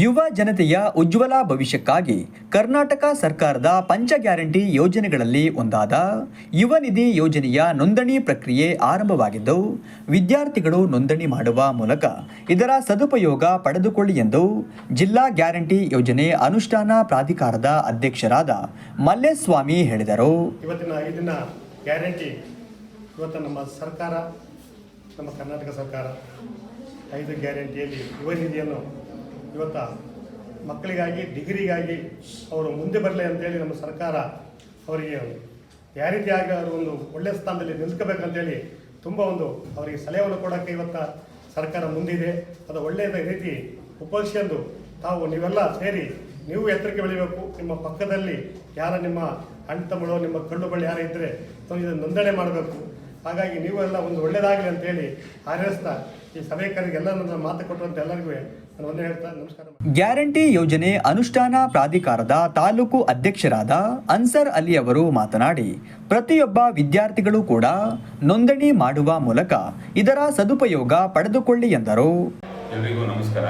ಯುವ ಜನತೆಯ ಉಜ್ವಲ ಭವಿಷ್ಯಕ್ಕಾಗಿ ಕರ್ನಾಟಕ ಸರ್ಕಾರದ ಪಂಚ ಗ್ಯಾರಂಟಿ ಯೋಜನೆಗಳಲ್ಲಿ ಒಂದಾದ ಯುವ ನಿಧಿ ಯೋಜನೆಯ ನೋಂದಣಿ ಪ್ರಕ್ರಿಯೆ ಆರಂಭವಾಗಿದ್ದು, ವಿದ್ಯಾರ್ಥಿಗಳು ನೋಂದಣಿ ಮಾಡುವ ಮೂಲಕ ಇದರ ಸದುಪಯೋಗ ಪಡೆದುಕೊಳ್ಳಿ ಎಂದು ಜಿಲ್ಲಾ ಗ್ಯಾರಂಟಿ ಯೋಜನೆ ಅನುಷ್ಠಾನ ಪ್ರಾಧಿಕಾರದ ಅಧ್ಯಕ್ಷರಾದ ಮಲ್ಲೇಸ್ವಾಮಿ ಹೇಳಿದರು. ಇವತ್ತಿನ ಐದಿನ ಗ್ಯಾರಂಟಿ ಇವತ್ತು ನಮ್ಮ ಸರ್ಕಾರ, ನಮ್ಮ ಕರ್ನಾಟಕ ಸರ್ಕಾರ ಐದು ಗ್ಯಾರಂಟಿಯಲ್ಲಿ ಯುವ ನಿಧಿಯನ್ನು ಇವತ್ತು ಮಕ್ಕಳಿಗಾಗಿ, ಡಿಗ್ರಿಗಾಗಿ ಅವರು ಮುಂದೆ ಬರಲಿ ಅಂತೇಳಿ ನಮ್ಮ ಸರ್ಕಾರ ಅವರಿಗೆ ಯಾವ ರೀತಿಯಾಗಿ ಅವರು ಒಂದು ಒಳ್ಳೆಯ ಸ್ಥಾನದಲ್ಲಿ ನಿಲ್ಕೋಬೇಕಂತೇಳಿ ತುಂಬ ಒಂದು ಅವರಿಗೆ ಸಲಹೆಯನ್ನು ಕೊಡೋಕ್ಕೆ ಇವತ್ತು ಸರ್ಕಾರ ಮುಂದಿದೆ. ಅದು ಒಳ್ಳೆಯದ ರೀತಿ ಉಪಯೋಗಿಸ್ಕೊಂಡು ತಾವು ನೀವೆಲ್ಲ ಸೇರಿ ನೀವು ಎತ್ತರಕ್ಕೆ ಬೆಳಿಬೇಕು. ನಿಮ್ಮ ಪಕ್ಕದಲ್ಲಿ ಯಾರ ನಿಮ್ಮ ಅಣ್ಣ ತಮ್ಮಳು, ನಿಮ್ಮ ಕಣ್ಣು ಬಳ್ಳಿ ಯಾರು ಇದ್ದರೆ ಇದನ್ನು ನೋಂದಣಿ ಮಾಡಬೇಕು. ಹಾಗಾಗಿ ನೀವು ಎಲ್ಲ ಒಂದು ಒಳ್ಳೆಯದಾಗಲಿ ಅಂತೇಳಿ ಹಾರೈಸ್ತಾ ಈ ಸಭೆಕರಿಗೆಲ್ಲ ನನ್ನ ಮಾತು ಕೊಟ್ಟಂತ ಎಲ್ಲರಿಗೂ ನಾನು ಒಂದೇ ಹೇಳ್ತಾ ನಮಸ್ಕಾರ ಗ್ಯಾರಂಟಿ ಯೋಜನೆ ಅನುಷ್ಠಾನ ಪ್ರಾಧಿಕಾರದ ತಾಲೂಕು ಅಧ್ಯಕ್ಷರಾದ ಅನ್ಸರ್ ಅಲಿ ಅವರು ಮಾತನಾಡಿ ಪ್ರತಿಯೊಬ್ಬ ವಿದ್ಯಾರ್ಥಿಗಳು ಕೂಡ ನೋಂದಣಿ ಮಾಡುವ ಮೂಲಕ ಇದರ ಸದುಪಯೋಗ ಪಡೆದುಕೊಳ್ಳಿ ಎಂದರು. ಎಲ್ರಿಗೂ ನಮಸ್ಕಾರ.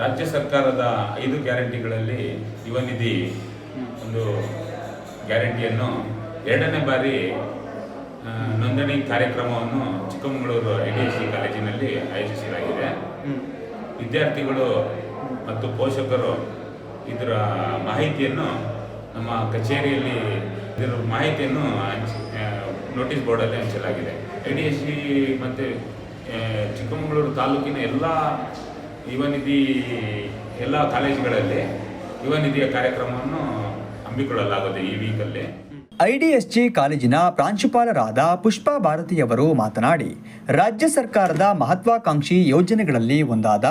ರಾಜ್ಯ ಸರ್ಕಾರದ ಐದು ಗ್ಯಾರಂಟಿಗಳಲ್ಲಿ ಯುವ ನಿಧಿ ಒಂದು ಗ್ಯಾರಂಟಿಯನ್ನು ಎರಡನೇ ಬಾರಿ ನೋಂದಣಿ ಕಾರ್ಯಕ್ರಮವನ್ನು ಚಿಕ್ಕಮಗಳೂರು ಐ ಡಿ ಸಿ ಕಾಲೇಜಿನಲ್ಲಿ ಆಯೋಜಿಸಲಾಗಿದೆ. ವಿದ್ಯಾರ್ಥಿಗಳು ಮತ್ತು ಪೋಷಕರು ಇದರ ಮಾಹಿತಿಯನ್ನು ನಮ್ಮ ಕಚೇರಿಯಲ್ಲಿ ಇದರ ಮಾಹಿತಿಯನ್ನು ನೋಟಿಸ್ ಬೋರ್ಡಲ್ಲಿ ಹಂಚಲಾಗಿದೆ. ಐ ಡಿ ಎಸ್ ಸಿ ಮತ್ತು ಚಿಕ್ಕಮಗಳೂರು ತಾಲೂಕಿನ ಎಲ್ಲ ಯುವನಿಧಿ ಎಲ್ಲ ಕಾಲೇಜುಗಳಲ್ಲಿ ಯುವನಿಧಿಯ ಕಾರ್ಯಕ್ರಮವನ್ನು ಹಮ್ಮಿಕೊಳ್ಳಲಾಗುತ್ತೆ ಈ ವೀಕಲ್ಲಿ. ಐಡಿಎಸ್ಜಿ ಕಾಲೇಜಿನ ಪ್ರಾಂಶುಪಾಲರಾದ ಪುಷ್ಪಾ ಭಾರತಿಯವರು ಮಾತನಾಡಿ, ರಾಜ್ಯ ಸರ್ಕಾರದ ಮಹತ್ವಾಕಾಂಕ್ಷಿ ಯೋಜನೆಗಳಲ್ಲಿ ಒಂದಾದ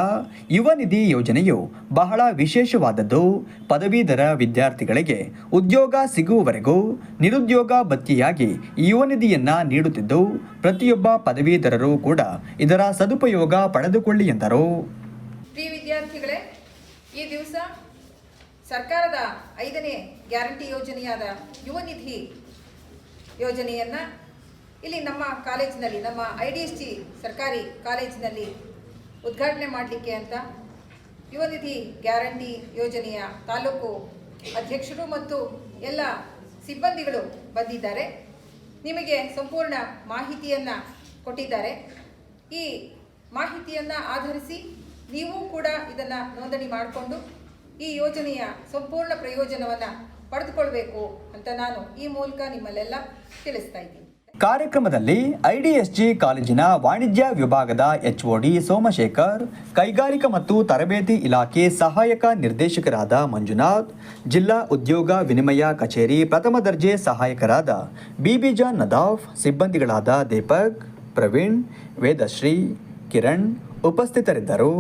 ಯುವ ನಿಧಿ ಯೋಜನೆಯು ಬಹಳ ವಿಶೇಷವಾದದ್ದು. ಪದವೀಧರ ವಿದ್ಯಾರ್ಥಿಗಳಿಗೆ ಉದ್ಯೋಗ ಸಿಗುವವರೆಗೂ ನಿರುದ್ಯೋಗ ಭತ್ಯೆಯಾಗಿ ಯುವ ನಿಧಿಯನ್ನ ನೀಡುತ್ತಿದ್ದು, ಪ್ರತಿಯೊಬ್ಬ ಪದವೀಧರರು ಕೂಡ ಇದರ ಸದುಪಯೋಗ ಪಡೆದುಕೊಳ್ಳಿ ಎಂದರು. ಈ ದಿವಸ ಸರ್ಕಾರದ ಐದನೇ ಗ್ಯಾರಂಟಿ ಯೋಜನೆಯಾದ ಯುವ ನಿಧಿ ಯೋಜನೆಯನ್ನು ಇಲ್ಲಿ ನಮ್ಮ ಕಾಲೇಜಿನಲ್ಲಿ, ನಮ್ಮ ಐ ಡಿ ಎಸ್ ಟಿ ಸರ್ಕಾರಿ ಕಾಲೇಜಿನಲ್ಲಿ ಉದ್ಘಾಟನೆ ಮಾಡಲಿಕ್ಕೆ ಅಂತ ಯುವ ನಿಧಿ ಗ್ಯಾರಂಟಿ ಯೋಜನೆಯ ತಾಲೂಕು ಅಧ್ಯಕ್ಷರು ಮತ್ತು ಎಲ್ಲ ಸಿಬ್ಬಂದಿಗಳು ಬಂದಿದ್ದಾರೆ. ನಿಮಗೆ ಸಂಪೂರ್ಣ ಮಾಹಿತಿಯನ್ನು ಕೊಟ್ಟಿದ್ದಾರೆ. ಈ ಮಾಹಿತಿಯನ್ನು ಆಧರಿಸಿ ನೀವು ಕೂಡ ಇದನ್ನು ನೋಂದಣಿ ಮಾಡಿಕೊಂಡು ಈ ಯೋಜನೆಯ ಸಂಪೂರ್ಣ ಪ್ರಯೋಜನವನ್ನು ಪಡೆದುಕೊಳ್ಬೇಕು ಅಂತ ನಾನು ಈ ಮೂಲಕ ನಿಮ್ಮಲ್ಲೆಲ್ಲ ತಿಳಿಸ್ತಾ ಇದ್ದೀನಿ. ಕಾರ್ಯಕ್ರಮದಲ್ಲಿ ಐಡಿಎಸ್ಜಿ ಕಾಲೇಜಿನ ವಾಣಿಜ್ಯ ವಿಭಾಗದ ಎಚ್ಒಡಿ ಸೋಮಶೇಖರ್, ಕೈಗಾರಿಕಾ ಮತ್ತು ತರಬೇತಿ ಇಲಾಖೆ ಸಹಾಯಕ ನಿರ್ದೇಶಕರಾದ ಮಂಜುನಾಥ್, ಜಿಲ್ಲಾ ಉದ್ಯೋಗ ವಿನಿಮಯ ಕಚೇರಿ ಪ್ರಥಮ ದರ್ಜೆ ಸಹಾಯಕರಾದ ಬಿಬಿಜಾನ್ ನದಾಫ್, ಸಿಬ್ಬಂದಿಗಳಾದ ದೀಪಕ್, ಪ್ರವೀಣ್, ವೇದಶ್ರೀ, ಕಿರಣ್ ಉಪಸ್ಥಿತರಿದ್ದರು.